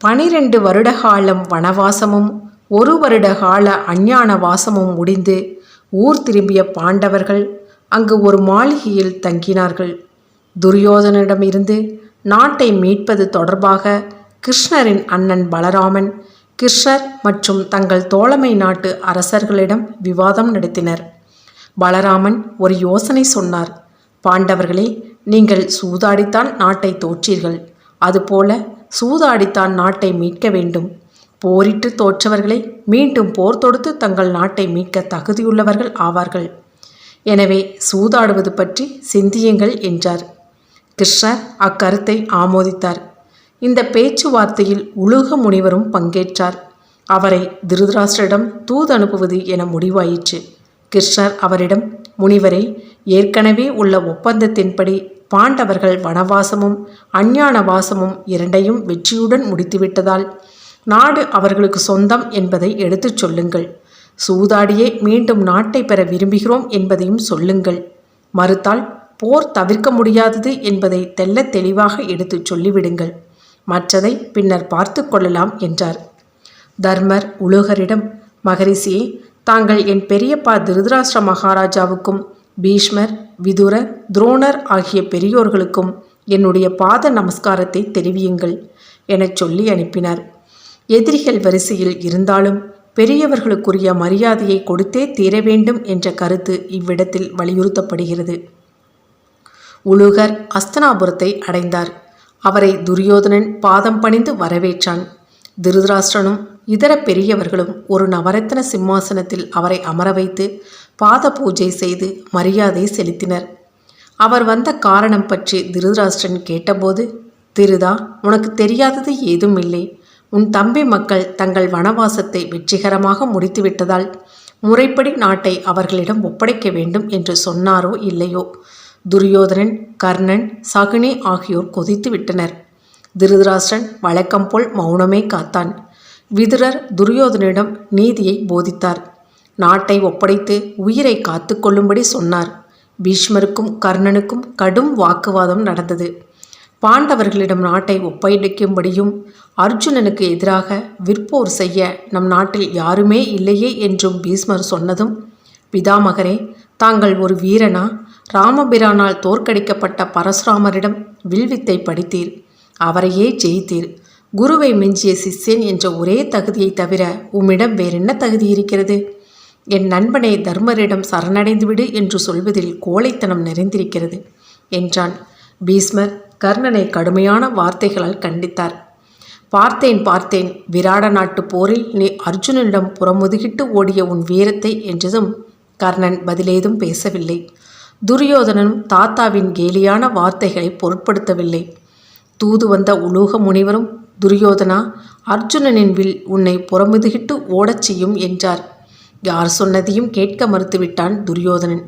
பனிரெண்டு வருடகாலம் வனவாசமும் ஒரு வருடகால அஞ்ஞான வாசமும் முடிந்து ஊர் திரும்பிய பாண்டவர்கள் அங்கு ஒரு மாளிகையில் தங்கினார்கள். துரியோதனிடமிருந்து நாட்டை மீட்பது தொடர்பாக கிருஷ்ணரின் அண்ணன் பலராமன் கிருஷ்ணர் மற்றும் தங்கள் தோழமை நாட்டு அரசர்களிடம் விவாதம் நடத்தினர். பலராமன் ஒரு யோசனை சொன்னார் பாண்டவர்களே நீங்கள் சூதாடித்தான் நாட்டை தோற்றீர்கள். அதுபோல சூதாடித்தான் நாட்டை மீட்க வேண்டும். போரிட்டு தோற்றவர்களை மீண்டும் போர் தொடுத்து தங்கள் நாட்டை மீட்க தகுதியுள்ளவர்கள் ஆவார்கள். எனவே சூதாடுவது பற்றி சிந்தியுங்கள் என்றார். கிருஷ்ணர் அக்கருத்தை ஆமோதித்தார். இந்த பேச்சுவார்த்தையில் உலக முனிவரும் பங்கேற்றார். அவரை திருதராஷ்டிரிடம் தூது அனுப்புவது என முடிவாயிற்று. கிருஷ்ணர் அவரிடம் முனிவரே ஏற்கனவே உள்ள ஒப்பந்தத்தின்படி பாண்டவர்கள் வனவாசமும் அஞ்ஞான வாசமும் இரண்டையும் வெற்றியுடன் முடித்துவிட்டதால் நாடு அவர்களுக்கு சொந்தம் என்பதை எடுத்துச் சொல்லுங்கள். சூதாடியே மீண்டும் நாட்டை பெற விரும்புகிறோம் என்பதையும் சொல்லுங்கள். மறுத்தால் போர் தவிர்க்க முடியாதது என்பதை தெல்ல தெளிவாக எடுத்துச் சொல்லிவிடுங்கள். மற்றதை பின்னர் பார்த்து கொள்ளலாம் என்றார். தர்மர் உலோகரிடம் மகரிஷியே தாங்கள் என் பெரியப்பா திருதராஷ்டிர மகாராஜாவுக்கும் பீஷ்மர் விதுரர் துரோணர் ஆகிய பெரியோர்களுக்கும் என்னுடைய பாத நமஸ்காரத்தை தெரிவியுங்கள் எனச் சொல்லி அனுப்பினார். எதிரிகள் வரிசையில் இருந்தாலும் பெரியவர்களுக்குரிய மரியாதையை கொடுத்தே தீர வேண்டும் என்ற கருத்து இவ்விடத்தில் வலியுறுத்தப்படுகிறது. உலுகர் அஸ்தனாபுரத்தை அடைந்தார். அவரை துரியோதனன் பாதம் பணிந்து வரவேற்றான். திருதராஷ்டிரனும் இதர பெரியவர்களும் ஒரு நவரத்ன சிம்மாசனத்தில் அவரை அமர வைத்து பாத பூஜை செய்து மரியாதை செலுத்தினர். அவர் வந்த காரணம் பற்றி திருதராஷ்டிரன் கேட்டபோது திருதா உனக்கு தெரியாதது ஏதும் இல்லை. உன் தம்பி மக்கள் தங்கள் வனவாசத்தை வெற்றிகரமாக முடித்துவிட்டதால் முறைப்படி நாட்டை அவர்களிடம் ஒப்படைக்க வேண்டும் என்று சொன்னாரோ இல்லையோ துரியோதனன் கர்ணன் சகுனி ஆகியோர் கொதித்து விட்டனர். திருதராஷ்டிரன் வழக்கம் போல் மௌனமே காத்தான். விதுரர் துரியோதனிடம் நீதியை போதித்தார். நாட்டை ஒப்படைத்து உயிரை காத்து கொள்ளும்படி சொன்னார். பீஷ்மருக்கும் கர்ணனுக்கும் கடும் வாக்குவாதம் நடந்தது. பாண்டவர்களிடம் நாட்டை ஒப்படைக்கும்படியும் அர்ஜுனனுக்கு எதிராக விற்போர் செய்ய நம் நாட்டில் யாருமே இல்லையே என்றும் பீஷ்மர் சொன்னதும் பிதாமகரே தாங்கள் ஒரு வீரனா? ராமபிரானால் தோற்கடிக்கப்பட்ட பரசுராமரிடம் வில்வித்தை படித்தீர். அவரையே ஜெயித்தீர். குருவை மிஞ்சிய சிஷ்யன் என்ற ஒரே தகுதியை தவிர உம்மிடம் வேறென்ன தகுதி இருக்கிறது? என் நண்பனை தர்மரிடம் சரணடைந்துவிடு என்று சொல்வதில் கோழைத்தனம் நிறைந்திருக்கிறது என்றான். பீஸ்மர் கர்ணனை கடுமையான வார்த்தைகளால் கண்டித்தார். பார்த்தேன் பார்த்தேன் விராட நாட்டு போரில் நீ அர்ஜுனனிடம் புறமுதுகிட்டு ஓடிய உன் வீரத்தை என்றதும் கர்ணன் பதிலேதும் பேசவில்லை. துரியோதனனும் தாத்தாவின் கேலியான வார்த்தைகளை பொருட்படுத்தவில்லை. தூது வந்த உலூக முனிவரும் துரியோதனா அர்ஜுனனின் வில் உன்னை புறமுதுகிட்டு ஓடச் செய்யும் என்றார். யார் சொன்னதையும் கேட்க மறுத்துவிட்டான் துரியோதனன்.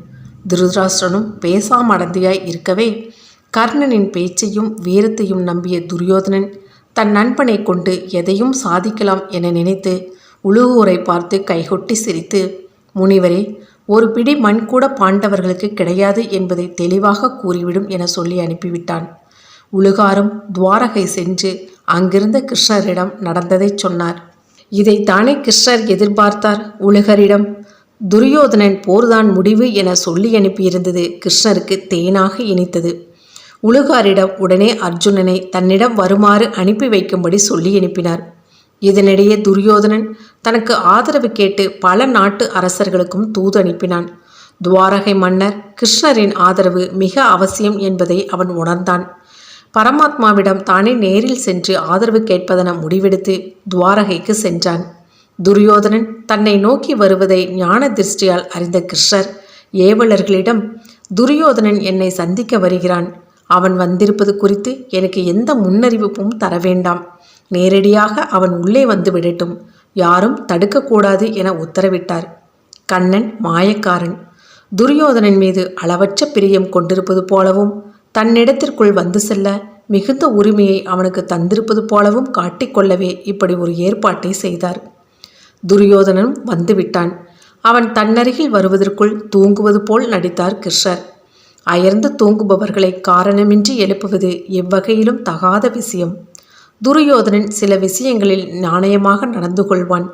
திருதராஷ்டிரனும் பேசாமடந்தியாய் இருக்கவே கர்ணனின் பேச்சையும் வீரத்தையும் நம்பிய துரியோதனன் தன் நண்பனை கொண்டு எதையும் சாதிக்கலாம் என நினைத்து உழுகூரை பார்த்து கைகொட்டி சிரித்து முனிவரே ஒரு பிடி மண் கூட பாண்டவர்களுக்கு கிடையாது என்பதை தெளிவாக கூறிவிடும் என சொல்லி அனுப்பிவிட்டான். உழுகாரும் துவாரகை சென்று அங்கிருந்த கிருஷ்ணரிடம் நடந்ததை சொன்னார். இதைத்தானே கிருஷ்ணர் எதிர்பார்த்தார் உலகரிடம். துரியோதனன் போர்தான் முடிவு என சொல்லி அனுப்பியிருந்தது கிருஷ்ணருக்கு தேனாக இனித்தது. உலகாரிடம் உடனே அர்ஜுனனை தன்னிடம் வருமாறு அனுப்பி வைக்கும்படி சொல்லி அனுப்பினார். இதனிடையே துரியோதனன் தனக்கு ஆதரவு கேட்டு பல நாட்டு அரசர்களுக்கும் தூது அனுப்பினான். துவாரகை மன்னர் கிருஷ்ணரின் ஆதரவு மிக அவசியம் என்பதை அவன் உணர்ந்தான். பரமாத்மாவிடம் தானே நேரில் சென்று ஆதரவு கேட்பதென முடிவெடுத்து துவாரகைக்கு சென்றான். துரியோதனன் தன்னை நோக்கி வருவதை ஞான திருஷ்டியால் அறிந்த கிருஷ்ணர் ஏவலர்களிடம் துரியோதனன் என்னை சந்திக்க வருகிறான். அவன் வந்திருப்பது குறித்து எனக்கு எந்த முன்னறிவிப்பும் தர வேண்டாம். நேரடியாக அவன் உள்ளே வந்து விடட்டும். யாரும் தடுக்கக்கூடாது என உத்தரவிட்டார். கண்ணன் மாயக்காரன். துரியோதனன் மீது அளவற்ற பிரியம் கொண்டிருப்பது போலவும் தன்னிடத்திற்குள் வந்து செல்ல மிகுந்த உரிமையை அவனுக்கு தந்திருப்பது போலவும் காட்டிக்கொள்ளவே இப்படி ஒரு ஏற்பாட்டை செய்தார். துரியோதனனும் வந்துவிட்டான் அவன் தன்னருகில் வருவதற்குள் தூங்குவது போல் நடித்தார் கிருஷ்ணர். அயர்ந்து தூங்குபவர்களை காரணமின்றி எழுப்புவது எவ்வகையிலும் தகாத விஷயம். துரியோதனன் சில விஷயங்களில் நாணயமாக நடந்து கொள்வான்.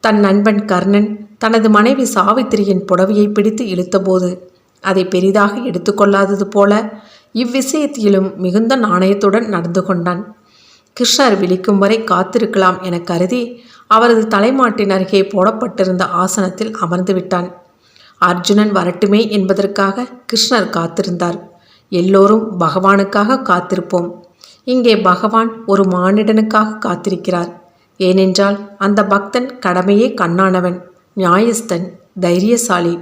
தன் நண்பன் கர்ணன் தனது மனைவி சாவித்திரியின் புடவையை பிடித்து இழுத்தபோது அதை பெரிதாக எடுத்துக்கொள்ளாதது போல இவ்விஷயத்திலும் மிகுந்த நாணயத்துடன் நடந்து கொண்டான். கிருஷ்ணர் விழிக்கும் வரை காத்திருக்கலாம் என கருதி அவரது தலைமாட்டின் அருகே போடப்பட்டிருந்த ஆசனத்தில் அமர்ந்து விட்டான். அர்ஜுனன் வரட்டுமே என்பதற்காக கிருஷ்ணர் காத்திருந்தார். எல்லோரும் பகவானுக்காக காத்திருப்போம். இங்கே பகவான் ஒரு மானிடனுக்காக காத்திருக்கிறார். ஏனென்றால் அந்த பக்தன் கடமையே கண்ணானவன் நியாயஸ்தன் தைரியசாலி.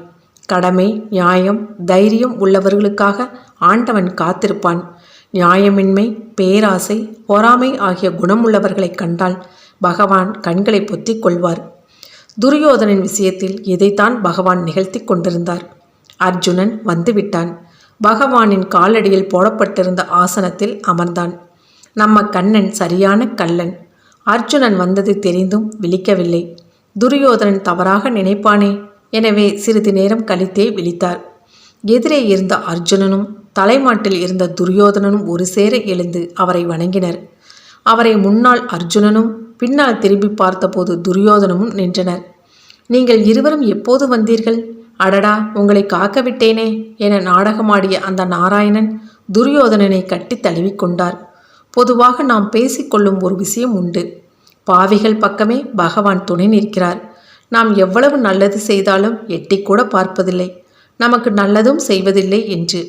கடமை நியாயம் தைரியம் உள்ளவர்களுக்காக ஆண்டவன் காத்திருப்பான். நியாயமின்மை பேராசை பொறாமை ஆகிய குணமுள்ளவர்களைக் கண்டால் பகவான் கண்களை பொத்திக் கொள்வார். துரியோதனின் விஷயத்தில் இதைத்தான் பகவான் நிகழ்த்தி கொண்டிருந்தார். அர்ஜுனன் வந்துவிட்டான். பகவானின் காலடியில் போடப்பட்டிருந்த ஆசனத்தில் அமர்ந்தான். நம்ம கண்ணன் சரியான கள்ளன். அர்ஜுனன் வந்தது தெரிந்தும் விழிக்கவில்லை. துரியோதனன் தவறாக நினைப்பானே? எனவே சிறிது நேரம் கழித்தே விழித்தார். எதிரே இருந்த அர்ஜுனனும் தலைமாட்டில் இருந்த துரியோதனனும் ஒரு சேர எழுந்து அவரை வணங்கினர். அவரை முன்னால் அர்ஜுனனும் பின்னால் திரும்பி பார்த்தபோது துரியோதனமும் நின்றனர். நீங்கள் இருவரும் எப்போது வந்தீர்கள்? அடடா உங்களை காக்க விட்டேனே என நாடகமாடிய அந்த நாராயணன் துரியோதனனை கட்டி தழுவிக்கொண்டார் பொதுவாக நாம் பேசிக்கொள்ளும் ஒரு விஷயம் உண்டு. பாவிகள் பக்கமே பகவான் துணை நிற்கிறார். நாம் எவ்வளவு நல்லது செய்தாலும் எட்டிக்கூட பார்ப்பதில்லை. நமக்கு நல்லதும் செய்வதில்லை என்று.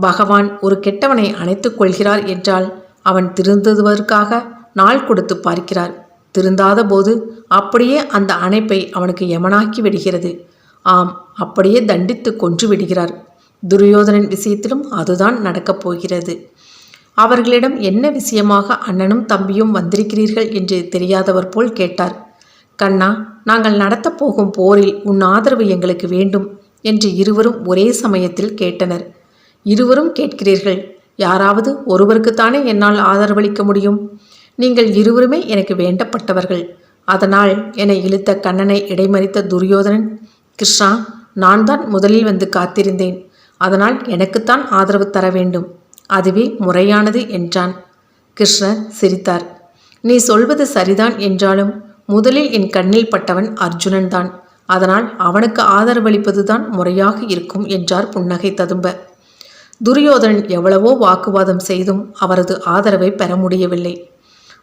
பகவான் ஒரு கெட்டவனை அணைத்துக் கொள்கிறார் என்றால் அவன் திருந்துவதற்காக நாள் கொடுத்து பார்க்கிறார். திருந்தாத போது அப்படியே அந்த அணைப்பை அவனுக்கு யமனாக்கி விடுகிறது. ஆம் அப்படியே தண்டித்து கொன்று விடுகிறார். துரியோதனன் விஷயத்திலும் அதுதான் நடக்கப் போகிறது. அவர்களிடம் என்ன விஷயமாக அண்ணனும் தம்பியும் வந்திருக்கிறீர்கள் என்று தெரியாதவர் போல் கேட்டார். கண்ணா நாங்கள் நடத்தப் போகும் போரில் உன் ஆதரவு எங்களுக்கு வேண்டும் என்று இருவரும் ஒரே சமயத்தில் கேட்டனர். இருவரும் கேட்கிறீர்கள். யாராவது ஒருவருக்குத்தானே என்னால் ஆதரவளிக்க முடியும்? நீங்கள் இருவருமே எனக்கு வேண்டப்பட்டவர்கள். அதனால் என்னை இழுத்த கண்ணனை இடைமறித்த துரியோதனன் கிருஷ்ணா நான் தான் முதலில் வந்து காத்திருந்தேன். அதனால் எனக்குத்தான் ஆதரவு தர வேண்டும். அதுவே முறையானது என்றான். கிருஷ்ணர் சிரித்தார். நீ சொல்வது சரிதான் என்றாலும் முதலில் என் கண்ணில் பட்டவன் அர்ஜுனன் தான் அதனால் அவனுக்கு ஆதரவளிப்பதுதான் முறையாக இருக்கும் என்றார் புன்னகை ததும்ப. துரியோதனன் எவ்வளவோ வாக்குவாதம் செய்தும் அவரது ஆதரவை பெற முடியவில்லை.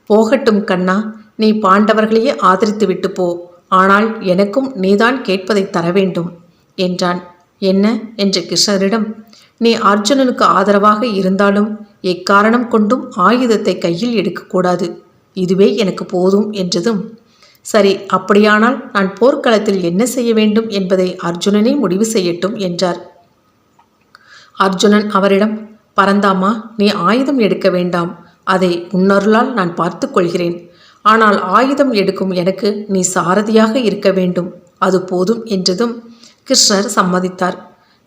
போகட்டும் கண்ணா நீ பாண்டவர்களையே ஆதரித்து விட்டு போ. ஆனால் எனக்கும் நீதான் கேட்பதை தர வேண்டும் என்றான். என்ன? என்று கிருஷ்ணரிடம் நீ அர்ஜுனனுக்கு ஆதரவாக இருந்தாலும் எக்காரணம் கொண்டும் ஆயுதத்தை கையில் எடுக்கக்கூடாது இதுவே எனக்கு போதும் என்றதும். சரி அப்படியானால் நான் போர்க்களத்தில் என்ன செய்ய வேண்டும் என்பதை அர்ஜுனனே முடிவு செய்யட்டும் என்றார். அர்ஜுனன் அவரிடம் பரந்தாமா நீ ஆயுதம் எடுக்க வேண்டாம். அதை உன்னருளால் நான் பார்த்து கொள்கிறேன். ஆனால் ஆயுதம் எடுக்கும் எனக்கு நீ சாரதியாக இருக்க வேண்டும். அது போதும் என்றதும் கிருஷ்ணர் சம்மதித்தார்.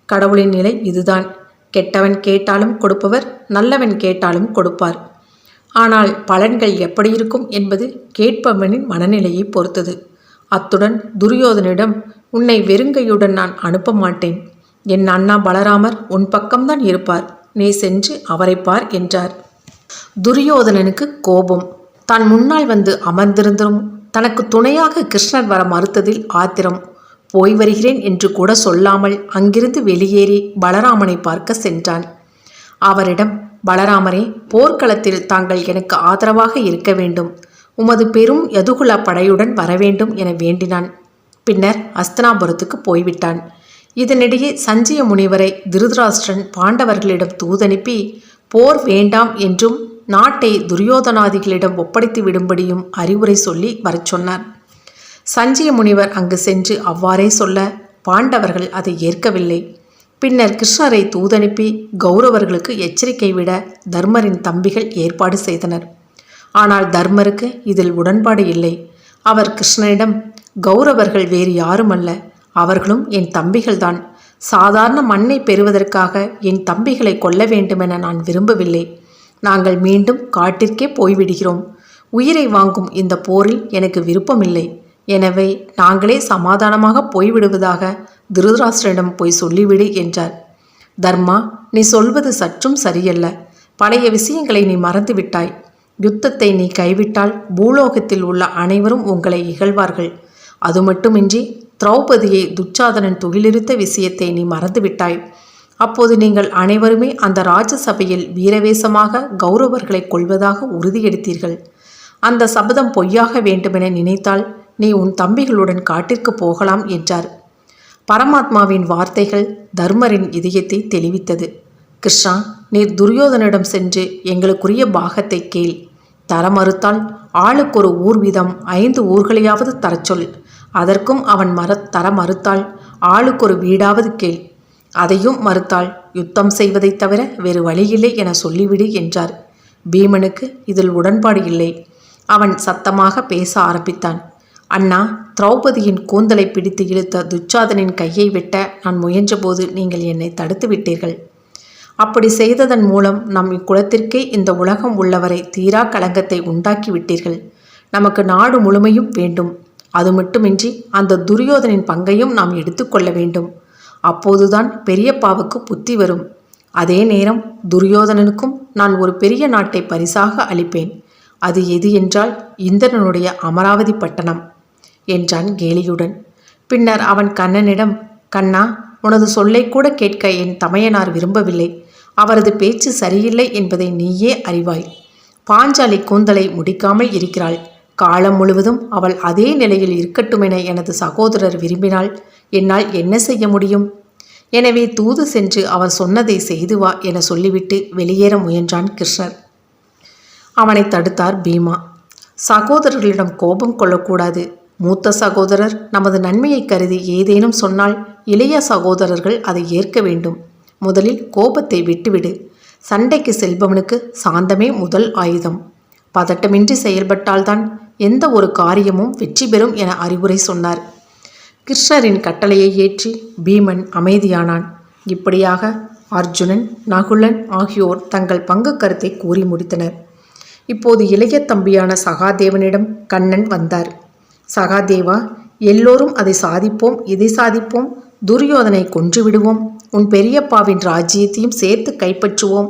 கடவுளின் நிலை இதுதான். கெட்டவன் கேட்டாலும் கொடுப்பவர் நல்லவன் கேட்டாலும் கொடுப்பார். ஆனால் பலன்கள் எப்படி இருக்கும் என்பது கேட்பவனின் மனநிலையை பொறுத்தது. அத்துடன் துரியோதனிடம் உன்னை வெறுங்கையுடன் நான் அனுப்ப மாட்டேன். என் அண்ணா பலராமர் உன் பக்கம்தான் இருப்பார். நீ சென்று அவரை பார் என்றார். துரியோதனனுக்கு கோபம். தான் முன்னால் வந்து அமர்ந்திருந்தும் தனக்கு துணையாக கிருஷ்ணர் வர மறுத்ததில் ஆத்திரம். போய் வருகிறேன் என்று கூட சொல்லாமல் அங்கிருந்து வெளியேறி பலராமனை பார்க்க சென்றான். அவரிடம் பலராமரே போர்க்களத்தில் தாங்கள் எனக்கு ஆதரவாக இருக்க வேண்டும். உமது பெரும் யதுகுல படையுடன் வரவேண்டும் என வேண்டினான். பின்னர் அஸ்தனாபுரத்துக்கு போய்விட்டான். இதனிடையே சஞ்சய முனிவரை திருதராஷ்டிரன் பாண்டவர்களிடம் தூதனுப்பி போர் வேண்டாம் என்றும் நாட்டை துரியோதனாதிகளிடம் ஒப்படைத்து விடும்படியும் அறிவுரை சொல்லி வரச் சொன்னார். சஞ்சய முனிவர் அங்கு சென்று அவ்வாறே சொல்ல பாண்டவர்கள் அதை ஏற்கவில்லை. பின்னர் கிருஷ்ணரை தூதனுப்பி கௌரவர்களுக்கு எச்சரிக்கை விட தர்மரின் தம்பிகள் ஏற்பாடு செய்தனர். ஆனால் தர்மருக்கு இதில் உடன்பாடு இல்லை. அவர் கிருஷ்ணனிடம் கௌரவர்கள் வேறு யாரும் அல்ல அவர்களும் என் தம்பிகள்தான். சாதாரண மண்ணை பெறுவதற்காக என் தம்பிகளை கொல்ல வேண்டுமென நான் விரும்பவில்லை. நாங்கள் மீண்டும் காட்டிற்கே போய்விடுகிறோம். உயிரை வாங்கும் இந்த போரில் எனக்கு விருப்பமில்லை. எனவே நாங்களே சமாதானமாக போய்விடுவதாக திருதராஷ்டிரிடம் போய் சொல்லிவிடு என்றார். தர்மா நீ சொல்வது சற்றும் சரியல்ல. பழைய விஷயங்களை நீ மறந்துவிட்டாய். யுத்தத்தை நீ கைவிட்டால் பூலோகத்தில் உள்ள அனைவரும் உங்களை இகழ்வார்கள். அது மட்டுமின்றி திரௌபதியை துச்சாதனன் துகிலிருத்த விஷயத்தை நீ மறந்துவிட்டாய். அப்போது நீங்கள் அனைவருமே அந்த ராஜசபையில் வீரவேசமாக கௌரவர்களை கொள்வதாக உறுதியெடுத்தீர்கள் அந்த சபதம் பொய்யாக வேண்டுமென நினைத்தால் நீ உன் தம்பிகளுடன் காட்டிற்கு போகலாம் என்றார். பரமாத்மாவின் வார்த்தைகள் தர்மரின் இதயத்தை தெளிவித்தது. கிருஷ்ணா நீ துரியோதனிடம் சென்று எங்களுக்குரிய பாகத்தை கேள். தர மறுத்தால் ஆளுக்கொரு ஊர் வீதம் ஐந்து ஊர்களையாவது தரச்சொல் அதற்கும் அவன் மறத் தர மறுத்தாள். ஆளுக்கு ஒரு வீடாவது கேள். அதையும் மறுத்தாள். யுத்தம் செய்வதைத் தவிர வேறு வழியில்லை என சொல்லிவிடு என்றார். பீமனுக்கு இதில் உடன்பாடு இல்லை. அவன் சத்தமாக பேச ஆரம்பித்தான். அண்ணா திரௌபதியின் கூந்தலை பிடித்து இழுத்த துச்சாதனின் கையை வெட்ட நான் முயன்றபோது நீங்கள் என்னை தடுத்து விட்டீர்கள். அப்படி செய்ததன் மூலம் நம் இக்குலத்திற்கே இந்த உலகம் உள்ளவரை தீரா களங்கத்தை உண்டாக்கி விட்டீர்கள். நமக்கு நாடு முழுமையும் வேண்டும். அது மட்டுமின்றி அந்த துரியோதனின் பங்கையும் நாம் எடுத்துக்கொள்ள வேண்டும். அப்போதுதான் பெரியப்பாவுக்கு புத்தி வரும். அதே நேரம் துரியோதனனுக்கும் நான் ஒரு பெரிய நாட்டை பரிசாக அளிப்பேன். அது எது என்றால் இந்திரனுடைய அமராவதி பட்டணம் என்றான் கேலியுடன். பின்னர் அவன் கண்ணனிடம் கண்ணா உனது சொல்லை கூட கேட்க என் தமையனார் விரும்பவில்லை. அவரது பேச்சு சரியில்லை என்பதை நீயே அறிவாய். பாஞ்சாலி கூந்தலை முடிக்காமல் இருக்கிறாள். காலம் முழுவதும் அவள் அதே நிலையில் இருக்கட்டுமென எனது சகோதரர் விரும்பினால் என்னால் என்ன செய்ய முடியும்? எனவே தூது சென்று அவர் சொன்னதை செய்து வா என சொல்லிவிட்டு வெளியேற முயன்றான் கிருஷ்ணர். அவனை தடுத்தார் பீமா. சகோதரர்களிடம் கோபம் கொள்ளக்கூடாது. மூத்த சகோதரர் நமது நன்மையை கருதி ஏதேனும் சொன்னால் இளைய சகோதரர்கள் அதை ஏற்க வேண்டும். முதலில் கோபத்தை விட்டுவிடு. சண்டைக்கு செல்பவனுக்கு சாந்தமே முதல் ஆயுதம். பதட்டமின்றி செயல்பட்டால்தான் எந்த ஒரு காரியமும் வெற்றி பெறும் என அறிவுரை சொன்னார். கிருஷ்ணரின் கட்டளையை ஏற்றி பீமன் அமைதியானான். இப்படியாக அர்ஜுனன் நகுலன் ஆகியோர் தங்கள் பங்கு கருத்தை கூறி முடித்தனர். இப்போது இளைய தம்பியான சகாதேவனிடம் கண்ணன் வந்தார். சகாதேவா எல்லோரும் அதை சாதிப்போம் இதை சாதிப்போம் துரியோதனை கொன்று விடுவோம் உன் பெரியப்பாவின் ராஜ்யத்தையும் சேர்த்து கைப்பற்றுவோம்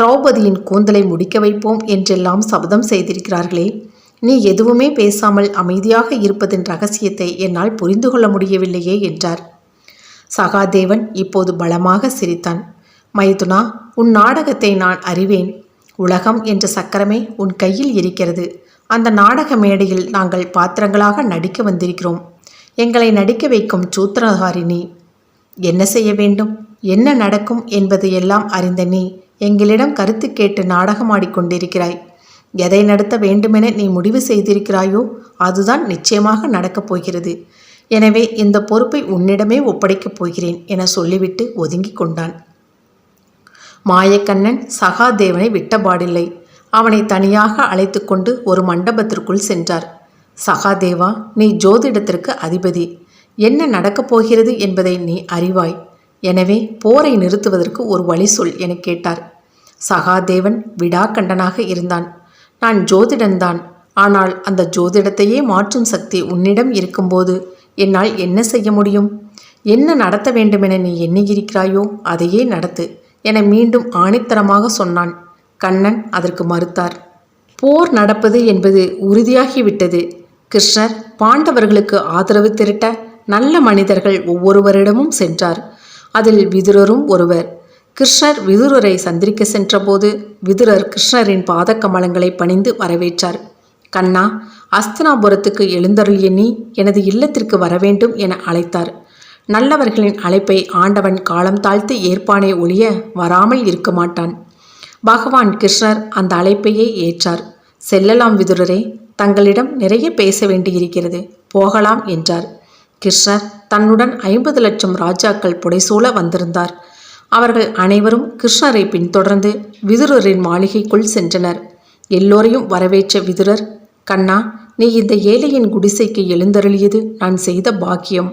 திரௌபதியின் கூந்தலை முடிக்க வைப்போம் என்றெல்லாம் சபதம் செய்திருக்கிறார்களே. நீ எதுவுமே பேசாமல் அமைதியாக இருப்பதன் ரகசியத்தை என்னால் புரிந்து கொள்ள முடியவில்லையே என்றார். சகாதேவன் இப்போது பலமாக சிரித்தான். மைதுனா உன் நாடகத்தை நான் அறிவேன். உலகம் என்ற சக்கரமே உன் கையில் இருக்கிறது. அந்த நாடக மேடையில் நாங்கள் பாத்திரங்களாக நடிக்க வந்திருக்கிறோம். எங்களை நடிக்க வைக்கும் சூத்திரகாரிணி என்ன செய்ய வேண்டும்? என்ன நடக்கும் என்பதையெல்லாம் அறிந்த நீ எங்களிடம் கருத்து கேட்டு நாடகமாடிக்கொண்டிருக்கிறாய் எதை நடத்த வேண்டுமென நீ முடிவு செய்திருக்கிறாயோ அதுதான் நிச்சயமாக நடக்கப் போகிறது. எனவே இந்த பொறுப்பை உன்னிடமே ஒப்படைக்கப் போகிறேன் என சொல்லிவிட்டு ஒதுங்கி கொண்டான். மாயக்கண்ணன் சகாதேவனை விட்டபாடில்லை. அவனை தனியாக அழைத்து கொண்டு ஒரு மண்டபத்திற்குள் சென்றார். சகாதேவா நீ ஜோதிடத்திற்கு அதிபதி. என்ன நடக்கப் போகிறது என்பதை நீ அறிவாய். எனவே போரை நிறுத்துவதற்கு ஒரு வழி சொல் என கேட்டார். சகாதேவன் விடாக்கண்டனாக இருந்தான். நான் ஜோதிடன்தான். ஆனால் அந்த ஜோதிடத்தையே மாற்றும் சக்தி உன்னிடம் இருக்கும்போது என்னால் என்ன செய்ய முடியும்? என்ன நடத்த வேண்டுமென நீ எண்ணியிருக்கிறாயோ அதையே நடத்து என மீண்டும் ஆணித்தரமாக சொன்னான். கண்ணன் அதற்கு மறுத்தார். போர் நடப்பது என்பது உறுதியாகிவிட்டது. கிருஷ்ணர் பாண்டவர்களுக்கு ஆதரவு திரட்ட நல்ல மனிதர்கள் ஒவ்வொருவரிடமும் சென்றார். அதில் விதுரரும் ஒருவர். கிருஷ்ணர் விதுரரை சந்திரிக்க சென்றபோது விதுரர் கிருஷ்ணரின் பாதக்கமலங்களை பணிந்து வரவேற்றார். கண்ணா அஸ்தினாபுரத்துக்கு எழுந்தருளிய நீ எனது இல்லத்திற்கு வரவேண்டும் என அழைத்தார். நல்லவர்களின் அழைப்பை ஆண்டவன் காலம் தாழ்த்து ஏற்பானே ஒழிய வராமல் இருக்க மாட்டான். பகவான் கிருஷ்ணர் அந்த அழைப்பையே ஏற்றார். செல்லலாம் விதுரரே தங்களிடம் நிறைய பேச வேண்டியிருக்கிறது. போகலாம் என்றார். கிருஷ்ணர் தன்னுடன் ஐம்பது லட்சம் ராஜாக்கள் புடைசூழ வந்திருந்தார். அவர்கள் அனைவரும் கிருஷ்ணரை பின்தொடர்ந்து விதுரரின் மாளிகைக்குள் சென்றனர். எல்லோரையும் வரவேற்ற விதுரர் கண்ணா நீ இந்த ஏழையின் குடிசைக்கு எழுந்தருளியது நான் செய்த பாக்கியம்.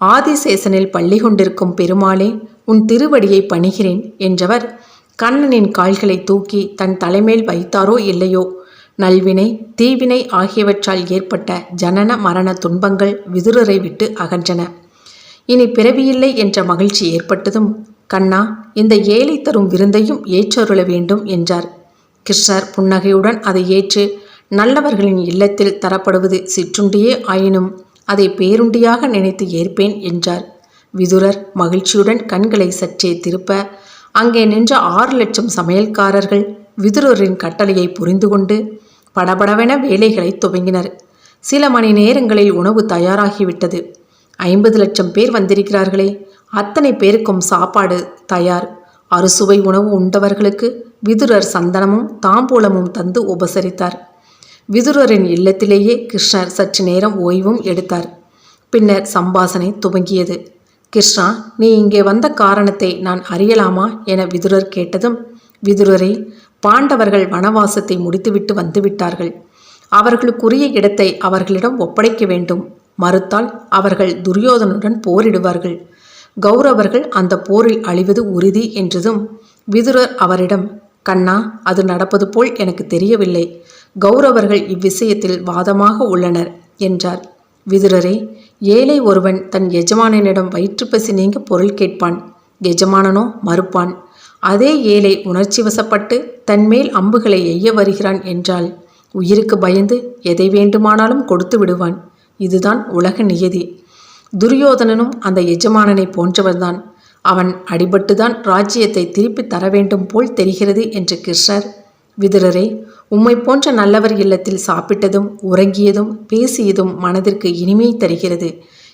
ஆதிசேசனில் பள்ளி கொண்டிருக்கும் பெருமாளே உன் திருவடியை பணிகிறேன் என்றவர் கண்ணனின் கால்களை தூக்கி தன் தலைமேல் வைத்தாரோ இல்லையோ நல்வினை தீவினை ஆகியவற்றால் ஏற்பட்ட ஜனன மரண துன்பங்கள் விதுரரை விட்டு அகன்றன. இனி பிறவியில்லை என்ற மகிழ்ச்சி ஏற்பட்டதும் கண்ணா இந்த ஏழை தரும் விருந்தையும் ஏற்றருள வேண்டும் என்றார். கிருஷ்ணர் புன்னகையுடன் அதை ஏற்று நல்லவர்களின் இல்லத்தில் தரப்படுவது சிற்றுண்டியே ஆயினும் அதை பேருண்டியாக நினைத்து ஏற்பேன் என்றார். விதுரர் மகிழ்ச்சியுடன் கண்களை சற்றே திருப்ப அங்கே நின்ற ஆறு லட்சம் சமையல்காரர்கள் விதுரரின் கட்டளையை புரிந்து கொண்டு படபடவென வேலைகளை துவங்கினர். சில மணி நேரங்களில் உணவு தயாராகிவிட்டது. ஐம்பது லட்சம் பேர் வந்திருக்கிறார்களே அத்தனை பேருக்கும் சாப்பாடு தயார். அறுசுவை உணவு உண்டவர்களுக்கு விதுரர் சந்தனமும் தாம்பூலமும் தந்து உபசரித்தார். விதுரரின் இல்லத்திலேயே கிருஷ்ணர் சற்று நேரம் ஓய்வும் எடுத்தார். பின்னர் சம்பாசனை துவங்கியது. கிருஷ்ணா நீ இங்கே வந்த காரணத்தை நான் அறியலாமா? என விதுரர் கேட்டதும் விதுரரே பாண்டவர்கள் வனவாசத்தை முடித்துவிட்டு வந்துவிட்டார்கள். அவர்களுக்குரிய இடத்தை அவர்களிடம் ஒப்படைக்க வேண்டும். மறுத்தால் அவர்கள் துரியோதனுடன் போரிடுவார்கள். கௌரவர்கள் அந்த போரில் அழிவது உறுதி என்றதும் விதுரர் அவரிடம் கண்ணா அது நடப்பது போல் எனக்கு தெரியவில்லை. கௌரவர்கள் இவ்விஷயத்தில் வாதமாக உள்ளனர் என்றார். விதுரரே ஏழை ஒருவன் தன் எஜமானனிடம் வயிற்றுப்பசி நீங்க பொருள் கேட்பான். எஜமானனோ மறுப்பான். அதே ஏழை உணர்ச்சி வசப்பட்டு தன்மேல் அம்புகளை எய்ய வருகிறான் என்றால் உயிருக்கு பயந்து எதை வேண்டுமானாலும் கொடுத்து விடுவான். இதுதான் உலக நியதி. துரியோதனனும் அந்த எஜமானனை போன்றவர்தான். அவன் அடிபட்டுதான் ராஜ்யத்தை திருப்பி தர வேண்டும் போல் தெரிகிறது என்று கிருஷ்ணர் விதுரரே உம்மை போன்ற நல்லவர் இல்லத்தில் சாப்பிட்டதும் உறங்கியதும் பேசியதும் மனதிற்கு இனிமை தருகிறது.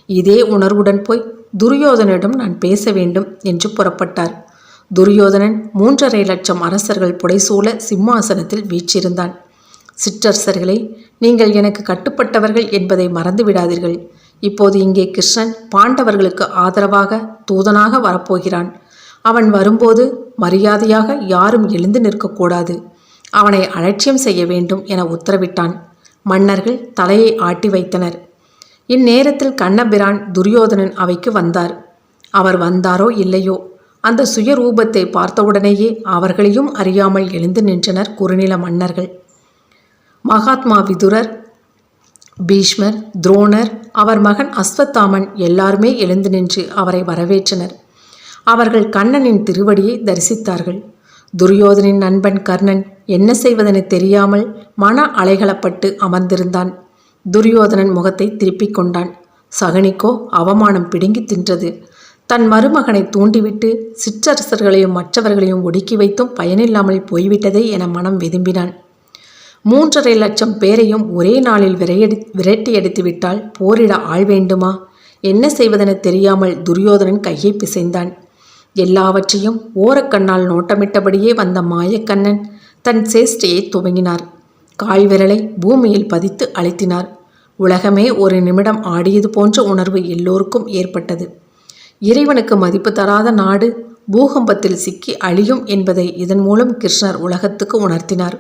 இதே உணர்வுடன் போய் துரியோதனிடம் நான் பேச வேண்டும் என்று புறப்பட்டார். துரியோதனன் மூன்றரை லட்சம் அரசர்கள் புடைசூழ சிம்மாசனத்தில் வீற்றிருந்தான். சிற்றரசர்களே நீங்கள் எனக்கு கட்டுப்பட்டவர்கள் என்பதை மறந்து விடாதீர்கள் இப்போது இங்கே கிருஷ்ணன் பாண்டவர்களுக்கு ஆதரவாக தூதனாக வரப்போகிறான். அவன் வரும்போது மரியாதையாக யாரும் எழுந்து நிற்கக்கூடாது. அவனை அலட்சியம் செய்ய வேண்டும் என உத்தரவிட்டான். மன்னர்கள் தலையை ஆட்டி வைத்தனர். இந்நேரத்தில் கண்ணபிரான் துரியோதனன் அவைக்கு வந்தார். அவர் வந்தாரோ இல்லையோ? அந்த சுயரூபத்தை பார்த்தவுடனேயே அவர்களையும் அறியாமல் எழுந்து நின்றனர் குறுநில மன்னர்கள். மகாத்மா விதுரர் பீஷ்மர் துரோணர் அவர் மகன் அஸ்வத்தாமன் எல்லாருமே எழுந்து நின்று அவரை வரவேற்றனர். அவர்கள் கண்ணனின் திருவடியை தரிசித்தார்கள். துரியோதனின் நண்பன் கர்ணன் என்ன செய்வதென தெரியாமல் மன அலைகளப்பட்டு அமர்ந்திருந்தான். துரியோதனன் முகத்தை திருப்பிக் கொண்டான். சகனிக்கோ அவமானம் பிடுங்கி தின்றது. தன் மருமகனை தூண்டிவிட்டு சிற்றரசர்களையும் மற்றவர்களையும் ஒடுக்கி வைத்தும் பயனில்லாமல் போய்விட்டதே என மனம் விரும்பினான். மூன்றரை லட்சம் பேரையும் ஒரே நாளில் விரையடி விரட்டி அடித்து விட்டால் போரிட ஆள் வேண்டுமா? என்ன செய்வதென தெரியாமல் துரியோதனன் கையை பிசைந்தான். எல்லாவற்றையும் ஓரக்கண்ணால் நோட்டமிட்டபடியே வந்த மாயக்கண்ணன் தன் சேஷ்டையை துவங்கினார். கால்விரலை பூமியில் பதித்து அழுத்தினார். உலகமே ஒரு நிமிடம் ஆடியது போன்ற உணர்வு எல்லோருக்கும் ஏற்பட்டது. இறைவனுக்கு மதிப்பு தராத நாடு பூகம்பத்தில் சிக்கி அழியும் என்பதை இதன் மூலம் கிருஷ்ணர் உலகத்துக்கு உணர்த்தினார்.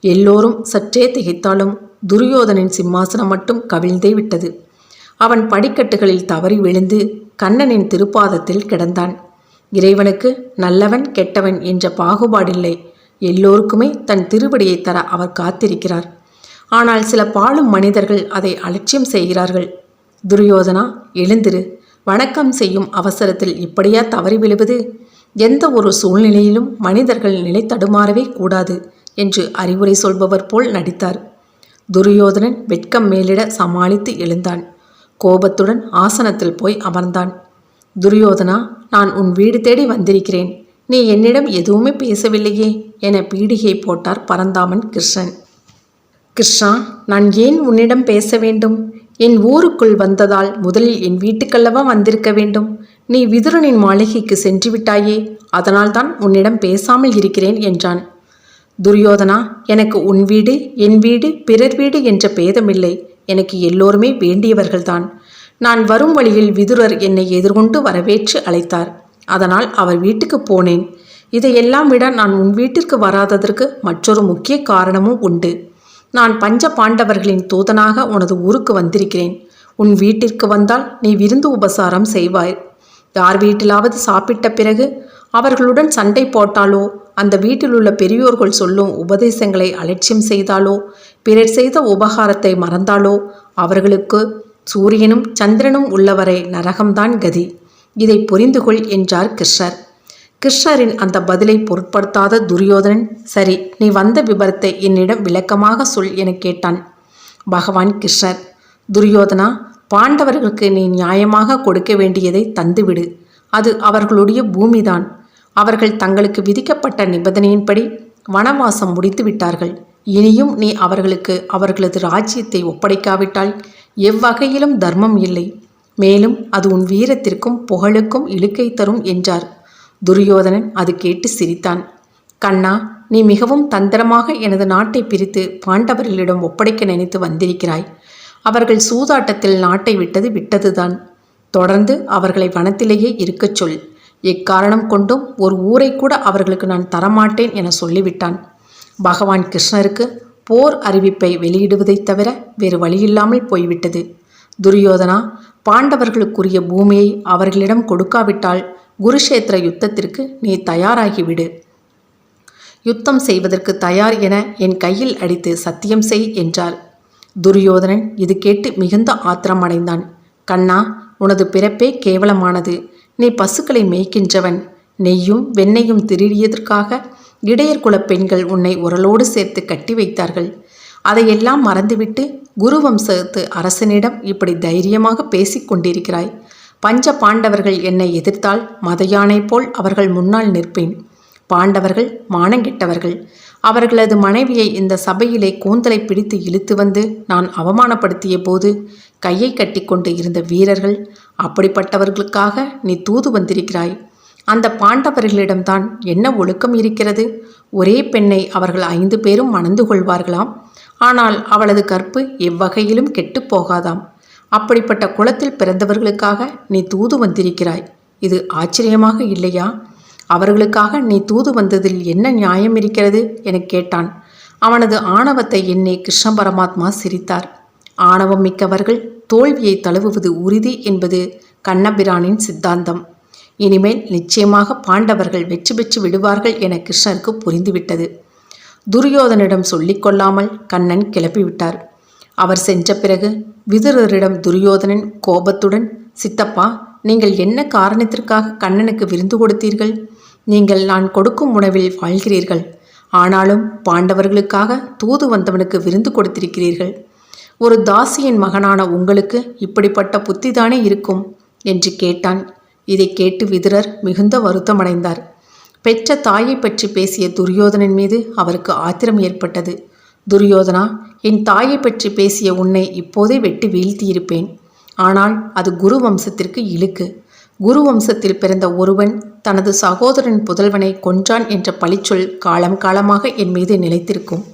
எல்லோரும் சற்றே திகைத்தாலும் துரியோதனின் சிம்மாசனம் மட்டும் கவிழ்ந்தே விட்டது. அவன் படிக்கட்டுகளில் தவறி விழுந்து கண்ணனின் திருப்பாதத்தில் கிடந்தான். இறைவனுக்கு நல்லவன் கெட்டவன் என்ற பாகுபாடில்லை. எல்லோருக்குமே தன் திருவடியை தர அவர் காத்திருக்கிறார். ஆனால் சில பாழும் மனிதர்கள் அதை அலட்சியம் செய்கிறார்கள். துரியோதனா எழுந்திரு. வணக்கம் செய்யும் அவசரத்தில் இப்படியா தவறி விழுவது? எந்த ஒரு சூழ்நிலையிலும் மனிதர்கள் நிலை தடுமாறவே கூடாது என்று அறிவுரை சொல்பவர் போல் நடித்தார். துரியோதனன் வெட்கம் மேலிட சமாளித்து எழுந்தான். கோபத்துடன் ஆசனத்தில் போய் அமர்ந்தான். துரியோதனா நான் உன் வீடு தேடி வந்திருக்கிறேன். நீ என்னிடம் எதுவுமே பேசவில்லையே என பீடிகை போட்டார் பரந்தாமன் கிருஷ்ணன். கிருஷ்ணா நான் ஏன் உன்னிடம் பேச வேண்டும்? என் ஊருக்குள் வந்ததால் முதலில் என் வீட்டுக்கல்லவா வந்திருக்க வேண்டும். நீ விதுரனின் மாளிகைக்கு சென்று விட்டாயே அதனால்தான் உன்னிடம் பேசாமல் இருக்கிறேன் என்றான். துரியோதனா எனக்கு உன் வீடு என் வீடு பிறர் வீடு என்ற பேதமில்லை. எனக்கு எல்லோருமே வேண்டியவர்கள்தான். நான் வரும் வழியில் விதுரர் என்னை எதிர்கொண்டு வரவேற்று அழைத்தார். அதனால் அவர் வீட்டுக்கு போனேன். இதையெல்லாம் விட நான் உன் வீட்டிற்கு வராததற்கு மற்றொரு முக்கிய காரணமும் உண்டு. நான் பஞ்ச பாண்டவர்களின் தூதனாக உனது ஊருக்கு வந்திருக்கிறேன். உன் வீட்டிற்கு வந்தால் நீ விருந்து உபசாரம் செய்வாய். யார் வீட்டிலாவது சாப்பிட்ட பிறகு அவர்களுடன் சண்டை போட்டாலோ அந்த வீட்டில் உள்ள பெரியோர்கள் சொல்லும் உபதேசங்களை அலட்சியம் செய்தாலோ பிறர் செய்த உபகாரத்தை மறந்தாலோ அவர்களுக்கு சூரியனும் சந்திரனும் உள்ளவரை நரகம்தான் கதி. இதை புரிந்து கொள் என்றார் கிருஷ்ணர். கிருஷ்ணரின் அந்த பதிலை பொருட்படுத்தாத துரியோதனன் சரி நீ வந்த விபரத்தை என்னிடம் விளக்கமாக சொல் என கேட்டான். பகவான் கிருஷ்ணர் துரியோதனா பாண்டவர்களுக்கு நீ நியாயமாக கொடுக்க வேண்டியதை தந்துவிடு. அது அவர்களுடைய பூமிதான். அவர்கள் தங்களுக்கு விதிக்கப்பட்ட நிபந்தனையின்படி வனவாசம் முடித்து விட்டார்கள். இனியும் நீ அவர்களுக்கு அவர்களது ராஜ்யத்தை ஒப்படைக்காவிட்டால் எவ்வகையிலும் தர்மம் இல்லை. மேலும் அது உன் வீரத்திற்கும் புகழுக்கும் இழுக்கை தரும் என்றார். துரியோதனன் அது கேட்டு சிரித்தான். கண்ணா நீ மிகவும் தந்திரமாக எனது நாட்டை பிரித்து பாண்டவர்களிடம் ஒப்படைக்க நினைத்து வந்திருக்கிறாய். அவர்கள் சூதாட்டத்தில் நாட்டை விட்டது விட்டதுதான். தொடர்ந்து அவர்களை வனத்திலேயே இருக்கச் சொல். எக்காரணம் கொண்டும் ஒரு ஊரை கூட அவர்களுக்கு நான் தரமாட்டேன் என சொல்லிவிட்டான். பகவான் கிருஷ்ணருக்கு போர் அறிவிப்பை வெளியிடுவதைத் தவிர வேறு வழியில்லாமல் போய்விட்டது. துரியோதனா பாண்டவர்களுக்குரிய பூமியை அவர்களிடம் கொடுக்காவிட்டால் குருஷேத்திர யுத்தத்திற்கு நீ தயாராகிவிடு. யுத்தம் செய்வதற்கு தயார் என என் கையில் அடித்து சத்தியம் செய் என்றார் துரியோதனன் இது கேட்டு மிகுந்த ஆத்திரமடைந்தான் கண்ணா உனது பிறப்பே கேவலமானது. நீ பசுக்களை மேய்க்கின்றவன். நெய்யும் வெண்ணையும் திருடியதற்காக இடையர் குலப் பெண்கள் உன்னை உரலோடு சேர்த்து கட்டி வைத்தார்கள். அதையெல்லாம் மறந்துவிட்டு குருவம்சத்து அரசனிடம் இப்படி தைரியமாக பேசிக் கொண்டிருக்கிறாய் பஞ்ச பாண்டவர்கள் என்னை எதிர்த்தால் மதயானை போல் அவர்கள் முன்னால் நிற்பேன். பாண்டவர்கள் மானங்கெட்டவர்கள். அவர்களது மனைவியை இந்த சபையிலே கூந்தலை பிடித்து இழுத்து வந்து நான் அவமானப்படுத்திய போது கையை கட்டிக்கொண்டு இருந்த வீரர்கள் அப்படிப்பட்டவர்களுக்காக நீ தூது வந்திருக்கிறாய். அந்த பாண்டவர்களிடம்தான் என்ன ஒழுக்கம் இருக்கிறது? ஒரே பெண்ணை அவர்கள் ஐந்து பேரும் மணந்து கொள்வார்களாம்? ஆனால் அவளது கற்பு எவ்வகையிலும் கெட்டுப் போகாதாம். அப்படிப்பட்ட குலத்தில் பிறந்தவர்களுக்காக நீ தூது வந்திருக்கிறாய். இது ஆச்சரியமாக இல்லையா? அவர்களுக்காக நீ தூது வந்ததில் என்ன நியாயம் இருக்கிறது? என கேட்டான். அவனது ஆணவத்தை எண்ணி கிருஷ்ண பரமாத்மா சிரித்தார். ஆணவம் மிக்கவர்கள் தோல்வியை தழுவுவது உறுதி என்பது கண்ணபிரானின் சித்தாந்தம். இனிமேல் நிச்சயமாக பாண்டவர்கள் வெற்றி பெற்று விடுவார்கள் என கிருஷ்ணருக்கு புரிந்துவிட்டது. துரியோதனிடம் சொல்லிக்கொள்ளாமல் கண்ணன் கிளப்பிவிட்டார். அவர் சென்ற பிறகு விதுரரிடம் துரியோதனன் கோபத்துடன் சித்தப்பா நீங்கள் என்ன காரணத்திற்காக கண்ணனுக்கு விருந்து கொடுத்தீர்கள்? நீங்கள் நான் கொடுக்கும் உணவில் வாழ்கிறீர்கள். ஆனாலும் பாண்டவர்களுக்காக தூது வந்தவனுக்கு விருந்து கொடுத்திருக்கிறீர்கள். ஒரு தாசியின் மகனான உங்களுக்கு இப்படிப்பட்ட புத்திதானே இருக்கும்? என்று கேட்டான். இதை கேட்டு விதுரர் மிகுந்த வருத்தமடைந்தார். பெற்ற தாயை பற்றி பேசிய துரியோதனன் மீது அவருக்கு ஆத்திரம் ஏற்பட்டது. துரியோதனா என் தாயை பற்றி பேசிய உன்னை இப்போதே வெட்டி வீழ்த்தியிருப்பேன். ஆனால் அது குரு வம்சத்திற்கு இழுக்கு. குரு வம்சத்தில் பிறந்த ஒருவன் தனது சகோதரன் புதல்வனை கொன்றான் என்ற பழிச்சொல் காலம் காலமாக என் மீது நிலைத்திருக்கும்.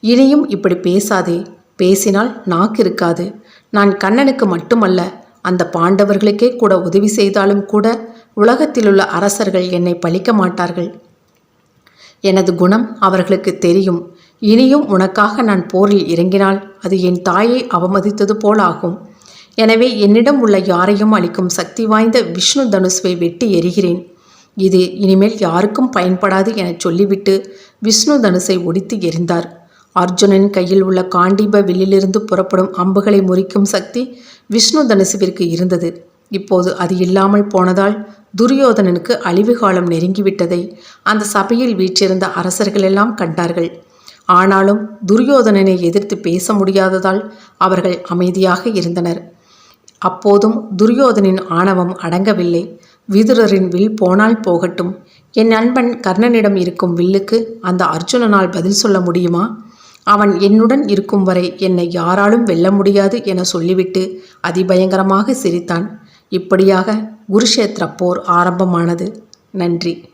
இனியும் இப்படி பேசாதே. பேசினால் நாக்கு இருக்காது. நான் கண்ணனுக்கு மட்டுமல்ல அந்த பாண்டவர்களுக்கே கூட உதவி செய்தாலும் கூட உலகத்திலுள்ள அரசர்கள் என்னை பழிக்க மாட்டார்கள். எனது குணம் அவர்களுக்கு தெரியும். இனியும் உனக்காக நான் போரில் இறங்கினால் அது என் தாயை அவமதித்தது போலாகும். எனவே என்னிடம் உள்ள யாரையும் அளிக்கும் சக்தி வாய்ந்த விஷ்ணு தனுஷ்வை வெட்டி எறிகிறேன். இது இனிமேல் யாருக்கும் பயன்படாது என சொல்லிவிட்டு விஷ்ணு தனுசை ஒடித்து எறிந்தார். அர்ஜுனன் கையில் உள்ள காண்டீப வில்லிலிருந்து புறப்படும் அம்புகளை முறிக்கும் சக்தி விஷ்ணு தனுசுவிற்கு இருந்தது. இப்போது அது இல்லாமல் போனதால் துரியோதனனுக்கு அழிவு காலம் நெருங்கிவிட்டதை அந்த சபையில் வீற்றிருந்த அரசர்களெல்லாம் கண்டார்கள். ஆனாலும் துரியோதனனை எதிர்த்து பேச முடியாததால் அவர்கள் அமைதியாக இருந்தனர். அப்போதும் துரியோதனின் ஆணவம் அடங்கவில்லை. விதுரரின் வில் போனால் போகட்டும். என் நண்பன் கர்ணனிடம் இருக்கும் வில்லுக்கு அந்த அர்ஜுனனால் பதில் சொல்ல முடியுமா? அவன் என்னுடன் இருக்கும் வரை என்னை யாராலும் வெல்ல முடியாது என சொல்லிவிட்டு அதிபயங்கரமாக சிரித்தான். இப்படியாக குருஷேத்திர போர் ஆரம்பமானது. நன்றி.